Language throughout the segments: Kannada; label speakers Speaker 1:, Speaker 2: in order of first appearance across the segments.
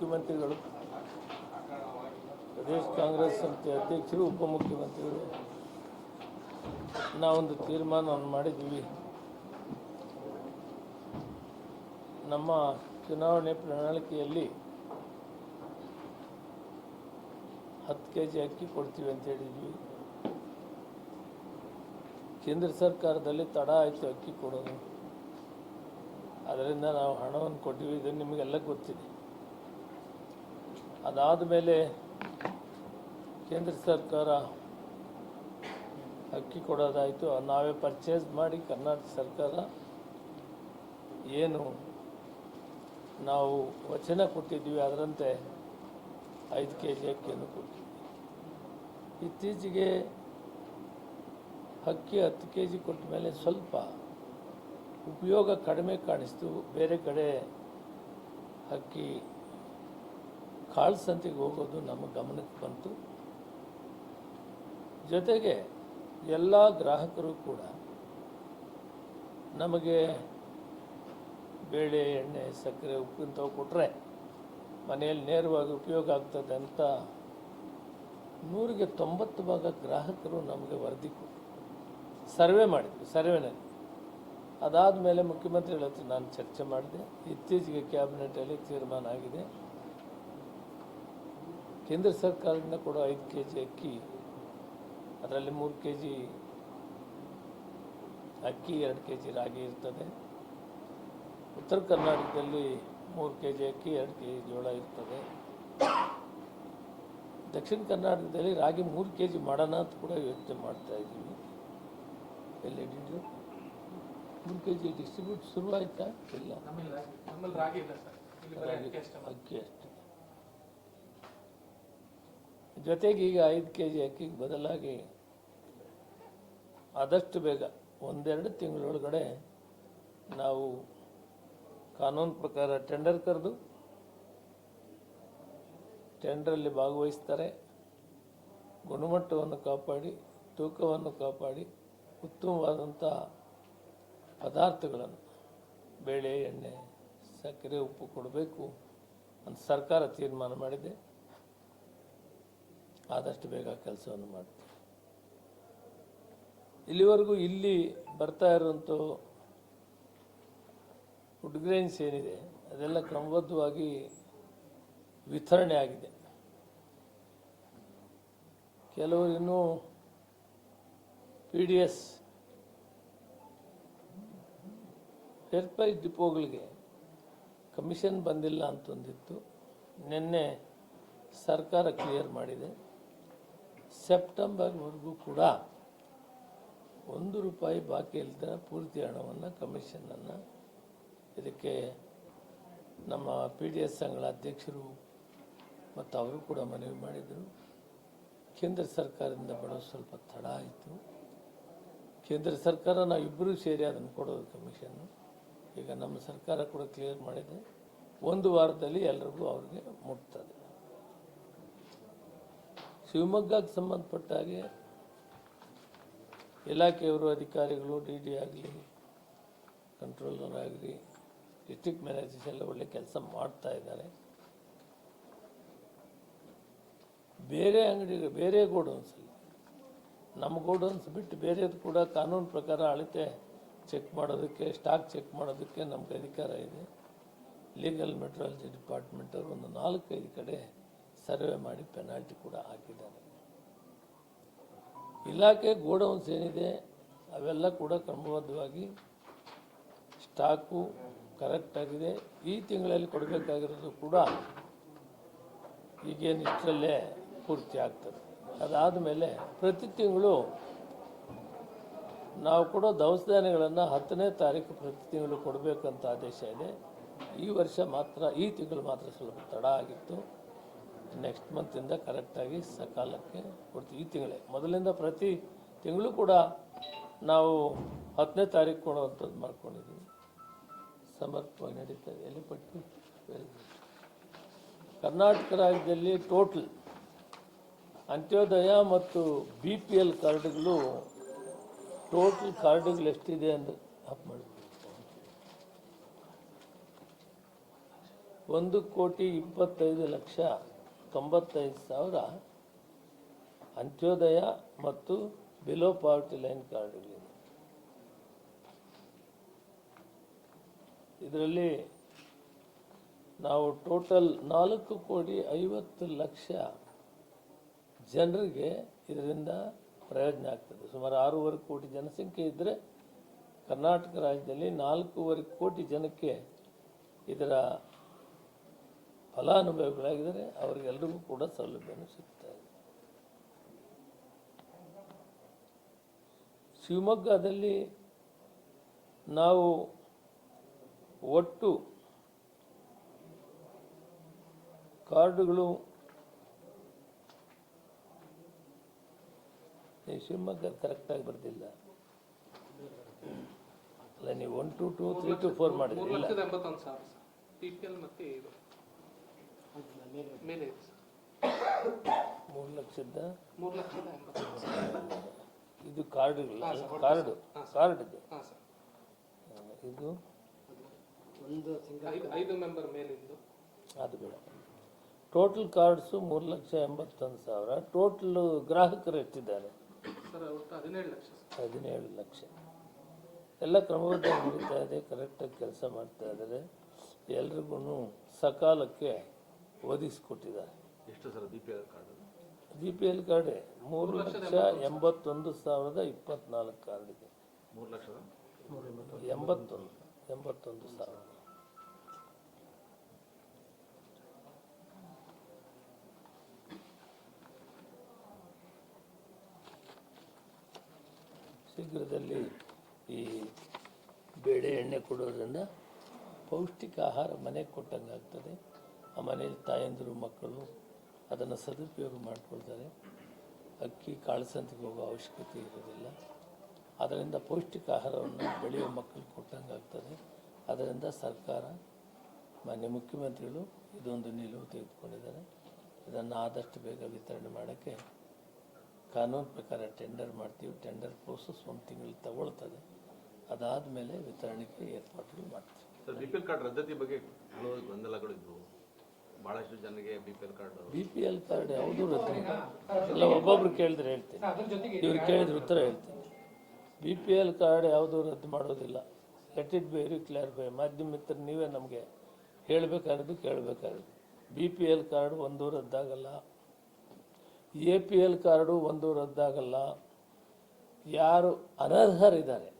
Speaker 1: ಮುಖ್ಯಮಂತ್ರಿಗಳು, ಪ್ರದೇಶ ಕಾಂಗ್ರೆಸ್ ಸಮಿತಿ ಅಧ್ಯಕ್ಷರು, ಉಪಮುಖ್ಯಮಂತ್ರಿಗಳು, ನಾವೊಂದು ತೀರ್ಮಾನವನ್ನು ಮಾಡಿದ್ದೀವಿ. ನಮ್ಮ ಚುನಾವಣೆ ಪ್ರಣಾಳಿಕೆಯಲ್ಲಿ ಹತ್ತು ಕೆ ಜಿ ಅಕ್ಕಿ ಕೊಡ್ತೀವಿ ಅಂತ ಹೇಳಿದ್ವಿ. ಕೇಂದ್ರ ಸರ್ಕಾರದಲ್ಲಿ ತಡ ಆಯಿತು ಅಕ್ಕಿ ಕೊಡೋದು. ಅದರಿಂದ ನಾವು ಹಣವನ್ನು ಕೊಟ್ಟಿವಿ ಇದು ನಿಮಗೆಲ್ಲ ಗೊತ್ತಿದೆ. ಅದಾದ ಮೇಲೆ ಕೇಂದ್ರ ಸರ್ಕಾರ ಅಕ್ಕಿ ಕೊಡೋದಾಯಿತು. ನಾವೇ ಪರ್ಚೇಸ್ ಮಾಡಿ ಕರ್ನಾಟಕ ಸರ್ಕಾರ ಏನು ನಾವು ವಚನ ಕೊಟ್ಟಿದ್ದೀವಿ ಅದರಂತೆ ಐದು ಕೆ ಜಿ ಅಕ್ಕಿಯನ್ನು ಕೊಟ್ಟಿದ್ವಿ ಇತ್ತೀಚೆಗೆ ಅಕ್ಕಿ ಹತ್ತು ಕೆ ಜಿ ಕೊಟ್ಟ ಮೇಲೆ ಸ್ವಲ್ಪ ಉಪಯೋಗ ಕಡಿಮೆ ಕಾಣಿಸ್ತು. ಬೇರೆ ಕಡೆ ಅಕ್ಕಿ ಕಾಳು ಸಂತೆಗೆ ಹೋಗೋದು ನಮ್ಮ ಗಮನಕ್ಕೆ ಬಂತು. ಜೊತೆಗೆ ಎಲ್ಲ ಗ್ರಾಹಕರು ಕೂಡ ನಮಗೆ ಬೇಳೆ, ಎಣ್ಣೆ, ಸಕ್ಕರೆ ಉಪ್ಪು ಇಂಥವು ಕೊಟ್ಟರೆ ಮನೆಯಲ್ಲಿ ನೇರವಾಗಿ ಉಪಯೋಗ ಆಗ್ತದೆ ಅಂತ ನೂರಿಗೆ ತೊಂಬತ್ತು ಭಾಗ ಗ್ರಾಹಕರು ನಮಗೆ ವರದಿ ಕೊಟ್ಟರು ಸರ್ವೆ ಮಾಡಿದ್ವಿ, ಸರ್ವೆನಲ್ಲಿ. ಅದಾದ ಮೇಲೆ ಮುಖ್ಯಮಂತ್ರಿಗಳ ಹತ್ರ ನಾನು ಚರ್ಚೆ ಮಾಡಿದೆ. ಇತ್ತೀಚೆಗೆ ಕ್ಯಾಬಿನೆಟಲ್ಲಿ ತೀರ್ಮಾನ ಆಗಿದೆ. ಕೇಂದ್ರ ಸರ್ಕಾರದಿಂದ ಕೂಡ ಐದು ಕೆ ಜಿ ಅಕ್ಕಿ ಅದರಲ್ಲಿ ಮೂರು ಕೆ ಜಿ ಅಕ್ಕಿ ಎರಡು ಕೆ ಜಿ ರಾಗಿ ಇರ್ತದೆ. ಉತ್ತರ ಕರ್ನಾಟಕದಲ್ಲಿ ಮೂರು ಕೆ ಜಿ ಅಕ್ಕಿ ಎರಡು ಕೆ ಜಿ ಜೋಳ ಇರ್ತದೆ. ದಕ್ಷಿಣ ಕರ್ನಾಟಕದಲ್ಲಿ ರಾಗಿ ಮೂರು ಕೆ ಜಿ ಮಾಡೋಣ ಅಂತ ಕೂಡ ಯೋಚನೆ ಮಾಡ್ತಾ ಇದ್ದೀವಿ. ಎಲ್ಲಿ ಹಿಡಿದು ಮೂರು ಕೆ ಜಿ ಡಿಸ್ಟ್ರಿಬ್ಯೂಟ್
Speaker 2: ಶುರು ರಾಗಿ ಇಲ್ಲ
Speaker 1: ರಾಗಿ
Speaker 2: ಅಕ್ಕಿ ಅಷ್ಟೇ.
Speaker 1: ಜೊತೆಗೆ ಈಗ ಐದು ಕೆ ಜಿ ಅಕ್ಕಿಗೆ ಬದಲಾಗಿ ಆದಷ್ಟು ಬೇಗ ಒಂದೆರಡು ತಿಂಗಳೊಳಗಡೆ ನಾವು ಕಾನೂನು ಪ್ರಕಾರ ಟೆಂಡರ್ ಕರೆದು ಟೆಂಡರಲ್ಲಿ ಭಾಗವಹಿಸ್ತಾರೆ. ಗುಣಮಟ್ಟವನ್ನು ಕಾಪಾಡಿ, ತೂಕವನ್ನು ಕಾಪಾಡಿ, ಉತ್ತಮವಾದಂಥ ಪದಾರ್ಥಗಳನ್ನು ಬೇಳೆ, ಎಣ್ಣೆ, ಸಕ್ಕರೆ, ಉಪ್ಪು ಕೊಡಬೇಕು ಅಂತ ಸರ್ಕಾರ ತೀರ್ಮಾನ ಮಾಡಿದೆ. ಆದಷ್ಟು ಬೇಗ ಕೆಲಸವನ್ನು ಮಾಡ್ತೀವಿ ಇಲ್ಲಿವರೆಗೂ ಇಲ್ಲಿ ಬರ್ತಾ ಇರುವಂಥ ಫುಡ್ ಗ್ರೈನ್ಸ್ ಏನಿದೆ, ಅದೆಲ್ಲ ಕ್ರಮಬದ್ಧವಾಗಿ ವಿತರಣೆ ಆಗಿದೆ. ಕೆಲವರು ಇನ್ನೂ ಪಿ ಡಿ ಎಸ್ ಫೇರ್ ಡಿಪೋಗಳಿಗೆ ಕಮಿಷನ್ ಬಂದಿಲ್ಲ ಅಂತಂದಿತ್ತು ನಿನ್ನೆ ಸರ್ಕಾರ ಕ್ಲಿಯರ್ ಮಾಡಿದೆ. ಸೆಪ್ಟೆಂಬರ್ವರೆಗೂ ಕೂಡ ಒಂದು ರೂಪಾಯಿ ಬಾಕಿ ಇಲ್ಲದ ಪೂರ್ತಿ ಹಣವನ್ನು ಕಮಿಷನನ್ನು ಇದಕ್ಕೆ ನಮ್ಮ ಪಿ ಡಿ ಎಸ್ ಸಂಘಗಳ ಅಧ್ಯಕ್ಷರು ಮತ್ತು ಅವರು ಕೂಡ ಮನವಿ ಮಾಡಿದರು. ಕೇಂದ್ರ ಸರ್ಕಾರದಿಂದ ಬರೋದು ಸ್ವಲ್ಪ ತಡ ಆಯಿತು. ಕೇಂದ್ರ ಸರ್ಕಾರ, ನಾವು ಇಬ್ಬರೂ ಸೇರಿ ಅದನ್ನು ಕೊಡೋದು ಕಮಿಷನ್ನು ಈಗ ನಮ್ಮ ಸರ್ಕಾರ ಕೂಡ ಕ್ಲಿಯರ್ ಮಾಡಿದೆ. ಒಂದು ವಾರದಲ್ಲಿ ಎಲ್ರಿಗೂ ಅವ್ರಿಗೆ ಮುಟ್ತದೆ. ಶಿವಮೊಗ್ಗಕ್ಕೆ ಸಂಬಂಧಪಟ್ಟ ಹಾಗೆ ಇಲಾಖೆಯವರು, ಅಧಿಕಾರಿಗಳು, ಡಿ ಡಿ ಆಗಲಿ ಕಂಟ್ರೋಲರ್ ಆಗಲಿ ಡಿಸ್ಟ್ರಿಕ್ಟ್ ಮ್ಯಾನೇಜರ್ಸ್ ಎಲ್ಲ ಒಳ್ಳೆ ಕೆಲಸ ಮಾಡ್ತಾ ಇದ್ದಾರೆ. ಬೇರೆ ಅಂಗಡಿ, ಬೇರೆ ಗೋಡೌನ್ಸಲ್ಲಿ ನಮ್ಮ ಗೋಡೌನ್ಸ್ ಬಿಟ್ಟು ಬೇರೆದು ಕೂಡ ಕಾನೂನು ಪ್ರಕಾರ ಅಳತೆ ಚೆಕ್ ಮಾಡೋದಕ್ಕೆ ಸ್ಟಾಕ್ ಚೆಕ್ ಮಾಡೋದಕ್ಕೆ ನಮ್ಗೆ ಅಧಿಕಾರ ಇದೆ. ಲೀಗಲ್ ಮೆಟ್ರಾಲಜಿ ಡಿಪಾರ್ಟ್ಮೆಂಟವರು ಒಂದು ನಾಲ್ಕೈದು ಕಡೆ ಸರ್ವೆ ಮಾಡಿ ಪೆನಾಲ್ಟಿ ಕೂಡ ಹಾಕಿದ್ದಾರೆ. ಇಲಾಖೆ ಗೋಡೌನ್ಸ್ ಏನಿದೆ, ಅವೆಲ್ಲ ಕೂಡ ಕ್ರಮಬದ್ಧವಾಗಿ ಸ್ಟಾಕು ಕರೆಕ್ಟ್ ಆಗಿದೆ. ಈ ತಿಂಗಳಲ್ಲಿ ಕೊಡಬೇಕಾಗಿರೋದು ಕೂಡ ಈಗೇನು ಇಷ್ಟರಲ್ಲೇ ಪೂರ್ತಿ ಆಗ್ತದೆ. ಅದಾದ ಮೇಲೆ ಪ್ರತಿ ತಿಂಗಳು ನಾವು ಕೊಡೋ ದವಸ ಧಾನ್ಯಗಳನ್ನು ಹತ್ತನೇ ತಾರೀಕು ಪ್ರತಿ ತಿಂಗಳು ಕೊಡಬೇಕಂತ ಆದೇಶ ಇದೆ. ಈ ವರ್ಷ ಮಾತ್ರ, ಈ ತಿಂಗಳು ಮಾತ್ರ ಸ್ವಲ್ಪ ತಡ ಆಗಿತ್ತು. ನೆಕ್ಸ್ಟ್ ಮಂತಿಂದ ಕರೆಕ್ಟಾಗಿ ಸಕಾಲಕ್ಕೆ ಕೊಡ್ತೀವಿ ಈ ತಿಂಗಳೇ. ಮೊದಲಿಂದ ಪ್ರತಿ ತಿಂಗಳು ಕೂಡ ನಾವು ಹತ್ತನೇ ತಾರೀಕು ಕೊಡುವಂಥದ್ದು ಮಾಡ್ಕೊಂಡಿದ್ದೀವಿ. ಸಮರ್ಪವಾಗಿ ನಡೀತದೆ ಎಲ್ಲಿ ಪಟ್ಟು? ಕರ್ನಾಟಕ ರಾಜ್ಯದಲ್ಲಿ ಟೋಟಲ್ ಅಂತ್ಯೋದಯ ಮತ್ತು ಬಿ ಪಿ ಎಲ್ ಕಾರ್ಡ್ಗಳು ಟೋಟಲ್ ಕಾರ್ಡ್ಗಳು ಎಷ್ಟಿದೆ ಅಂತ ಅಪ್ ಮಾಡಿ. ಒಂದು ಕೋಟಿ ಇಪ್ಪತ್ತೈದು ಲಕ್ಷ ತೊಂಬತ್ತೈದು ಸಾವಿರ ಅಂತ್ಯೋದಯ ಮತ್ತು ಬಿಲೋ ಪಾವರ್ಟಿ ಲೈನ್ ಕಾರ್ಡುಗಳಿವೆ. ಇದರಲ್ಲಿ ನಾವು ಟೋಟಲ್ ನಾಲ್ಕು ಕೋಟಿ ಐವತ್ತು ಲಕ್ಷ ಜನರಿಗೆ ಇದರಿಂದ ಪ್ರಯೋಜನ ಆಗ್ತದೆ. ಸುಮಾರು ಆರೂವರೆ ಕೋಟಿ ಜನಸಂಖ್ಯೆ ಇದ್ದರೆ ಕರ್ನಾಟಕ ರಾಜ್ಯದಲ್ಲಿ ನಾಲ್ಕೂವರೆ ಕೋಟಿ ಜನಕ್ಕೆ ಇದರ ಫಲಾನುಭವಿಗಳಾಗಿದ್ದಾರೆ ಅವರಿಗೆಲ್ಲರಿಗೂ ಕೂಡ ಸೌಲಭ್ಯನೂ ಸಿಗ್ತಾ ಇದೆ. ಶಿವಮೊಗ್ಗದಲ್ಲಿ ನಾವು ಒಟ್ಟು ಕಾರ್ಡುಗಳು ಶಿವಮೊಗ್ಗ ಕರೆಕ್ಟಾಗಿ ಬರ್ತಿಲ್ಲ ಅಲ್ಲ, ನೀವು one two two three two four ಮಾಡಿದ್ರಿ, ಇಲ್ಲ
Speaker 2: ಲಕ್ಷದ ಎಂಬತ್ತೊಂದು ಸಾವಿರ ಸರ್ ಪಿ ಪಿ ಎಲ್ ಮತ್ತೆ ಇದು ಮೇಲೆ ಇದೆ ಸರ್
Speaker 1: ಮೂರು ಲಕ್ಷದ
Speaker 2: ಮೂರು ಲಕ್ಷದ
Speaker 1: ಇದು? ಕಾರ್ಡ್ ಕಾರ್ಡು ಕಾರ್ಡ್ ಕಾರ್ಡ್
Speaker 2: ಹಾಂ ಸರ್
Speaker 1: ಇದು?
Speaker 2: ಒಂದು ಐದು ಮೆಂಬರ್ ಮೇಲಿಂದು.
Speaker 1: ಅದು ಬೇಡ. ಟೋಟಲ್ ಕಾರ್ಡ್ಸು ಮೂರು ಲಕ್ಷ ಎಂಬತ್ತೊಂದು ಸಾವಿರ. ಟೋಟಲ್ ಗ್ರಾಹಕರು ಎಷ್ಟಿದ್ದಾರೆ?
Speaker 2: ಸರ್ ಒಟ್ಟು ಹದಿನೇಳು ಲಕ್ಷ ಸರ್
Speaker 1: ಹದಿನೇಳು ಲಕ್ಷ. ಎಲ್ಲ ಕ್ರಮಬದ್ಧ ನಡೀತಾ ಇದೆ ಕರೆಕ್ಟಾಗಿ ಕೆಲಸ ಮಾಡ್ತಾ ಇದ್ದಾರೆ. ಎಲ್ರಿಗೂ ಸಕಾಲಕ್ಕೆ ಒದಗಿಸ್ಕೊಟ್ಟಿದ್ದಾರೆ
Speaker 3: ಎಷ್ಟು sir B P L card
Speaker 1: B P L ಕಾರ್ಡೆ ಮೂರು ಲಕ್ಷ ಎಂಬತ್ತೊಂದು. ಸಾವಿರದ ಇಪ್ಪತ್ನಾಲ್ಕು ಕಾರ್ಡ್ ಇದೆ.
Speaker 3: ಮೂರು ಲಕ್ಷದ?
Speaker 1: ಎಂಬತ್ತೊಂದು. ಎಂಬತ್ತೊಂದು ಸಾವಿರ. ಶೀಘ್ರದಲ್ಲಿ ಈ ಬೇಳೆ ಎಣ್ಣೆ ಕೊಡೋದ್ರಿಂದ ಪೌಷ್ಟಿಕ ಆಹಾರ ಮನೆಗೆ ಕೊಟ್ಟಂಗೆ ಆಗ್ತದೆ ಆ ಮನೆಯಲ್ಲಿ ತಾಯಂದಿರು ಮಕ್ಕಳು ಅದನ್ನು ಸದುಪಯೋಗ ಮಾಡಿಕೊಳ್ತಾರೆ. ಅಕ್ಕಿ ಕಾಳಸಂತಿಗೆ ಹೋಗೋ ಅವಶ್ಯಕತೆ ಇರೋದಿಲ್ಲ ಅದರಿಂದ ಪೌಷ್ಟಿಕ ಆಹಾರವನ್ನು ಬೆಳೆಯುವ ಮಕ್ಕಳು ಕೊಟ್ಟಂಗೆ ಆಗ್ತದೆ. ಅದರಿಂದ ಸರ್ಕಾರ, ಮಾನ್ಯ ಮುಖ್ಯಮಂತ್ರಿಗಳು ಇದೊಂದು ನಿಲುವು ತೆಗೆದುಕೊಂಡಿದ್ದಾರೆ. ಇದನ್ನು ಆದಷ್ಟು ಬೇಗ ವಿತರಣೆ ಮಾಡೋಕ್ಕೆ ಕಾನೂನು ಪ್ರಕಾರ ಟೆಂಡರ್ ಮಾಡ್ತೀವಿ. ಟೆಂಡರ್ ಪ್ರೋಸೆಸ್ ಒಂದು ತಿಂಗಳು ತಗೊಳ್ತದೆ. ಅದಾದ ಮೇಲೆ ವಿತರಣೆಗೆ ಏರ್ಪಾಡುಗಳು ಮಾಡ್ತೀವಿ.
Speaker 3: ಕಾರ್ಡ್ ರದ್ದತಿ ಬಗ್ಗೆ ಹಲವು ಗೊಂದಲಗಳು ಇದ್ವು. ಬಹಳಷ್ಟು ಜನರಿಗೆ B P L card
Speaker 1: B P L card ಯಾವುದೂ ರದ್ದು ಇಲ್ಲ, ಒಬ್ಬೊಬ್ರು ಕೇಳಿದ್ರೆ ಹೇಳ್ತೀನಿ. ಇವ್ರು ಕೇಳಿದ್ರೆ ಉತ್ತರ ಹೇಳ್ತೀನಿ. ಬಿ ಪಿ ಎಲ್ ಕಾರ್ಡ್ ಯಾವುದೂ ರದ್ದು ಮಾಡೋದಿಲ್ಲ. ಲೆಟ್ ಇಟ್ ಬಿ ಕ್ಲಿಯರ್ ಮಾಧ್ಯಮ ಮಿತ್ರರು, ನೀವೇ ನಮಗೆ ಹೇಳಬೇಕಾಗಿದ್ದು ಕೇಳಬೇಕಾಗಿದ್ದು. ಬಿ ಪಿ ಎಲ್ ಕಾರ್ಡ್ ಒಂದು ರದ್ದಾಗಲ್ಲ. ಎ ಪಿ ಎಲ್ ಕಾರ್ಡು ಒಂದು ರದ್ದಾಗಲ್ಲ. ಯಾರು ಅನರ್ಹರಿದ್ದಾರೆ.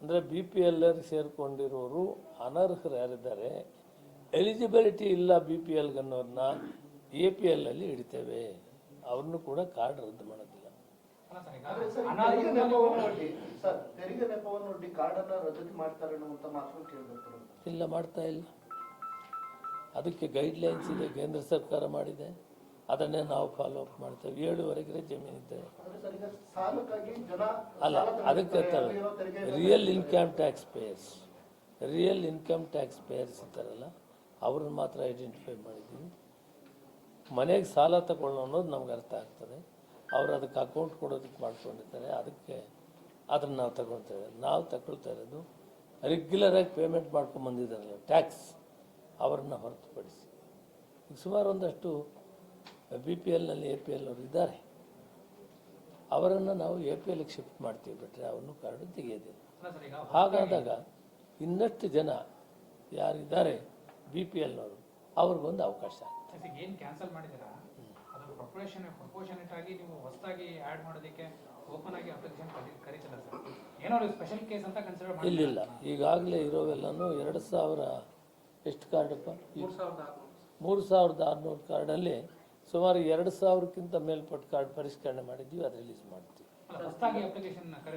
Speaker 1: ಅಂದರೆ ಬಿ ಪಿ ಎಲ್ ಸೇರಿಕೊಂಡಿರೋರು ಅನರ್ಹರು ಯಾರಿದ್ದಾರೆ? ಎಲಿಜಿಬಿಲಿಟಿ ಇಲ್ಲ ಬಿ ಪಿ ಎಲ್ಗನ್ನೋರನ್ನ ಎ ಪಿ ಎಲ್ ಅಲ್ಲಿ ಇಡ್ತೇವೆ. ಅವ್ರನ್ನೂ ಕೂಡ ಕಾರ್ಡ್ ರದ್ದು ಮಾಡೋದಿಲ್ಲ. ಇಲ್ಲ ಮಾಡ್ತಾ ಇಲ್ಲ. ಅದಕ್ಕೆ ಗೈಡ್ಲೈನ್ಸ್ ಇದೆ ಕೇಂದ್ರ ಸರ್ಕಾರ ಮಾಡಿದೆ. ಅದನ್ನೇ ನಾವು ಫಾಲೋ ಅಪ್ ಮಾಡ್ತೇವೆ. ಏಳುವರೆಗೆ ಜಮೀನಿದೆ.
Speaker 4: ಅಂದ್ರೆ ಸರ್ ಈಗ ಸಾಲಕ್ಕಾಗಿ ಜನ
Speaker 1: ಅಲ್ಲ ಅದಕ್ಕೆ real income tax payers real income tax payers ಇರ್ತಾರಲ್ಲ ಅವ್ರನ್ನ ಮಾತ್ರ ಐಡೆಂಟಿಫೈ ಮಾಡಿದ್ದೀವಿ ಮನೆಗೆ ಸಾಲ ತಗೊಳ್ಳೋ ಅನ್ನೋದು ನಮ್ಗೆ ಅರ್ಥ ಆಗ್ತದೆ. ಅವ್ರು ಅದಕ್ಕೆ ಅಕೌಂಟ್ ಕೊಡೋದಕ್ಕೆ ಮಾಡ್ಕೊಂಡಿರ್ತಾರೆ. ಅದಕ್ಕೆ ಅದನ್ನು ನಾವು ತಗೊಳ್ತೇವೆ ನಾವು ತಗೊಳ್ತಾ ಇರೋದು ರೆಗ್ಯುಲರಾಗಿ ಪೇಮೆಂಟ್ ಮಾಡ್ಕೊಂಡು ಬಂದಿದ್ದಾರಲ್ಲ ಟ್ಯಾಕ್ಸ್ ಅವರನ್ನು ಹೊರತುಪಡಿಸಿ. ಸುಮಾರು ಒಂದಷ್ಟು ಬಿ ಪಿ ಎಲ್ನಲ್ಲಿ ಎ ಪಿ ಎಲ್ ಅವರು ಇದ್ದಾರೆ. ಅವರನ್ನು ನಾವು ಎ ಪಿ ಎಲ್ಗೆ ಶಿಫ್ಟ್ ಮಾಡ್ತೀವಿ ಬಿಟ್ಟರೆ ಅವನು ಕಾರ್ಡು ತೆಗೆಯೋದಿಲ್ಲ. ಹಾಗಾದಾಗ ಇನ್ನಷ್ಟು ಜನ ಯಾರಿದ್ದಾರೆ ಬಿ ಪಿ ಎಲ್ನವರು ಅವ್ರಿಗೊಂದು ಅವಕಾಶ
Speaker 5: ಏನ್ ಕ್ಯಾನ್ಸಲ್ ಮಾಡಿದ್ದೀರಾ? ಅದು ಪ್ರೊಪೋರ್ಷನ್ ಪ್ರೊಪೋರ್ಷನೇಟ್ ಆಗಿ ನೀವು ಹೊಸದಾಗಿ ಆಡ್ ಮಾಡೋದಕ್ಕೆ ಓಪನ್ ಆಗಿ ಅಪ್ಲಿಕೇಶನ್ ಕರೀತಿಲ್ಲ ಸರ್ ಏನೋ ಸ್ಪೆಷಲ್ ಕೇಸ್ ಅಂತ ಕನ್ಸಿಡರ್ ಮಾಡಿ
Speaker 1: ಇಲ್ಲಿಲ್ಲ ಈಗಾಗಲೇ ಇರೋವೆಲ್ಲನೂ ಎರಡು ಸಾವಿರ ಎಷ್ಟು ಕಾರ್ಡಪ್ಪ
Speaker 2: ಮೂರು ಸಾವಿರದ ಆರುನೂರು.
Speaker 1: ಮೂರು ಸಾವಿರದ ಆರುನೂರು ಕಾರ್ಡಲ್ಲಿ ಸುಮಾರು ಎರಡು ಸಾವಿರಕ್ಕಿಂತ ಮೇಲ್ಪಟ್ಟ ಕಾರ್ಡ್ ಪರಿಷ್ಕರಣೆ ಮಾಡಿದ್ವಿ ಅದು ರಿಲೀಸ್ ಮಾಡ್ತೀವಿ.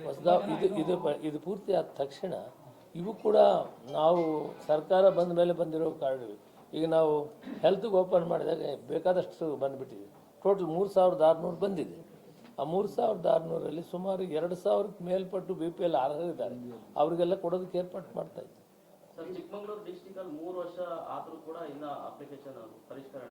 Speaker 5: ಹೊಸದಾಗಿ
Speaker 1: ಇದು ಇದು ಇದು ಪೂರ್ತಿ ಆದ ತಕ್ಷಣ ಇವು ಕೂಡ ನಾವು ಸರ್ಕಾರ ಬಂದ ಮೇಲೆ ಬಂದಿರೋ ಕಾರ್ಡ್ ಈಗ ನಾವು ಹೆಲ್ತ್ಗೆ ಓಪನ್ ಮಾಡಿದಾಗ ಬೇಕಾದಷ್ಟು ಬಂದುಬಿಟ್ಟಿದೆ. ಟೋಟಲ್ ಮೂರು ಸಾವಿರದ ಆರುನೂರು ಬಂದಿದೆ. ಆ ಮೂರು ಸಾವಿರದ ಆರುನೂರಲ್ಲಿ ಸುಮಾರು ಎರಡು ಸಾವಿರಕ್ಕೆ ಮೇಲ್ಪಟ್ಟು ಬಿ ಪಿ ಎಲ್ ಅರ್ಹರಿದ್ದಾರೆ ಅವರಿಗೆಲ್ಲ ಕೊಡೋದಕ್ಕೆ ಏರ್ಪಾಟ್ ಮಾಡ್ತಾ
Speaker 6: ಸರ್, ಚಿಕ್ಕಮಗಳೂರು ಮೂರು ವರ್ಷ ಆದರೂ ಕೂಡ ಇನ್ನ ಅಪ್ಲಿಕೇಶನ್ ಪರಿಷ್ಕರಣೆ